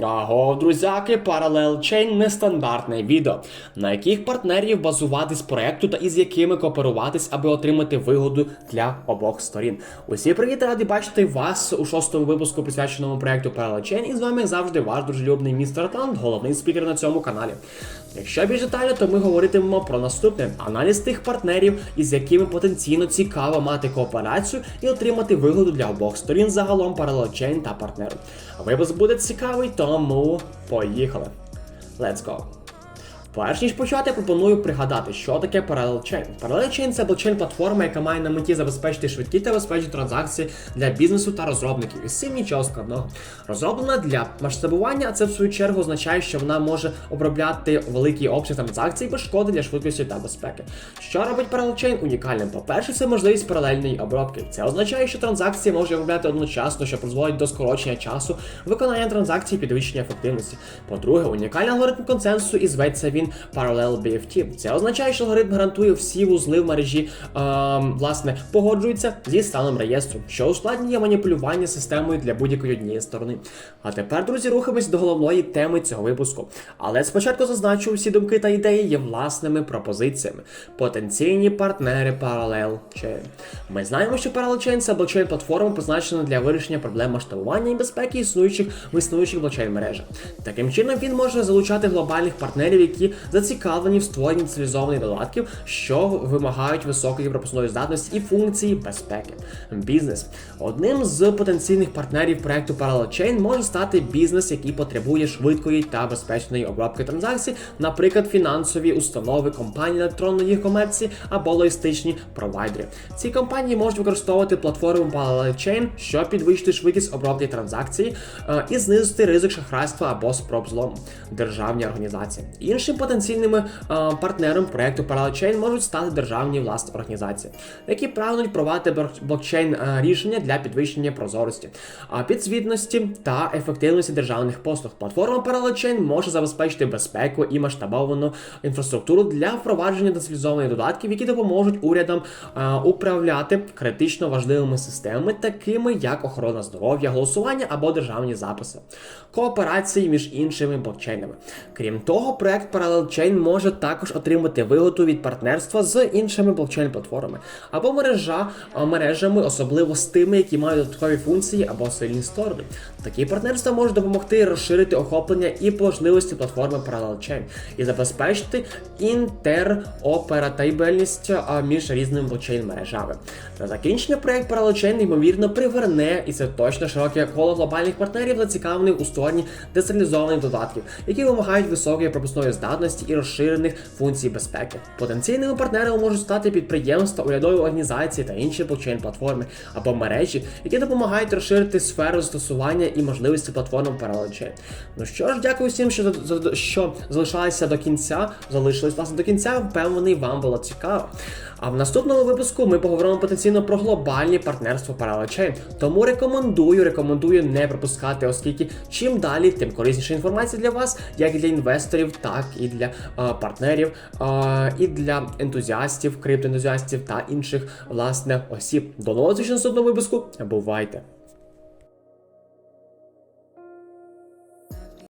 Аго, друзяки, Parallel Chain нестандартне відео, на яких партнерів базуватись проекту та із якими кооперуватись, аби отримати вигоду для обох сторін. Усі привіт, раді бачити вас у шостому випуску, присвяченому проекту Parallel Chain, і з вами завжди ваш дружелюбний містер Атлант, головний спікер на цьому каналі. Якщо більш детально, то ми говоритимемо про наступне аналіз тих партнерів, із якими потенційно цікаво мати кооперацію і отримати вигоду для обох сторін загалом Parallel Chain та партнеру. Випуск буде цікавий, тому поїхали. Let's go! Перш ніж почати, пропоную пригадати, що таке Parallel Chain. Parallel Chain – це блокчейн-платформа, яка має на меті забезпечити швидкі та безпечні транзакції для бізнесу та розробників. І з цим нічого складного. Розроблена для масштабування, а це в свою чергу означає, що вона може обробляти великий обсяг транзакцій без шкоди для швидкості та безпеки. Що робить Parallel Chain унікальним? По-перше, це можливість паралельної обробки. Це означає, що транзакції можуть обробляти одночасно, що призводить до скорочення часу виконання транзакцій і підвищення ефективності. По-друге, унікальний алгоритм консенсусу і зветься він Parallel BFT. Це означає, що алгоритм гарантує всі вузли в мережі, ем, власне, погоджуються зі станом реєстру, що ускладнює маніпулювання системою для будь-якої однієї сторони. А тепер, друзі, рухаємось до головної теми цього випуску. Але спочатку зазначу, всі думки та ідеї є власними пропозиціями. Потенційні партнери Parallel Chain. Ми знаємо, що Parallel Chain це блокчейн-платформа, призначена для вирішення проблем масштабування і безпеки існуючих в існуючих блокчейн-мережах. Таким чином він може залучати глобальних партнерів, які зацікавлені в створенні цивілізованих додатків, що вимагають високої пропускної здатності і функції безпеки. Бізнес. Одним з потенційних партнерів проекту Parallel Chain може стати бізнес, який потребує швидкої та безпечної обробки транзакцій, наприклад, фінансові установи, компанії електронної комерції або логістичні провайдери. Ці компанії можуть використовувати платформу Parallel Chain, щоб підвищити швидкість обробки транзакцій е, і знизити ризик шахрайства або спроб злому. Державні організації. Іншим потенційним е, партнером проекту Parallel можуть стати державні власні організації, які прагнуть провадити блокчейн рішення для підвищення прозорості, підзвітності та ефективності державних послуг. Платформа Parallel може забезпечити безпеку і масштабовану інфраструктуру для впровадження децентралізованих додатків, які допоможуть урядам е, управляти критично важливими системами, такими як охорона здоров'я, голосування або державні записи, кооперації між іншими блокчейнами. Крім того, проект Parallel Chain може також отримати вигоду від партнерства з іншими блокчейн-платформами або мережа, мережами, особливо з тими, які мають додаткові функції або сильні сторони. Такі партнерства можуть допомогти розширити охоплення і можливості платформи Parallel Chain і забезпечити інтероператабельність між різними блокчейн-мережами. На закінчення проект Parallel Chain ймовірно приверне, і це точно широке коло глобальних партнерів, зацікавлених у створенні децентралізованих додатків, які вимагають високої пропускної здатності і розширених функцій безпеки. Потенційними партнерами можуть стати підприємства, урядові організації та інші блокчейн-платформи або мережі, які допомагають розширити сферу застосування і можливості платформ Parallel Ну що ж, дякую всім, що, що залишалися до кінця, залишились власне до кінця. Впевнений, вам було цікаво. А в наступному випуску ми поговоримо потенційно про глобальні партнерства Parallel Тому рекомендую, рекомендую не пропускати, оскільки чим далі, тим корисніша інформація для вас, як для інвесторів, так і для е, партнерів, е, і для ентузіастів, криптоентузіастів та інших власне осіб. До нового зустрічі в наступному випуску. Бувайте!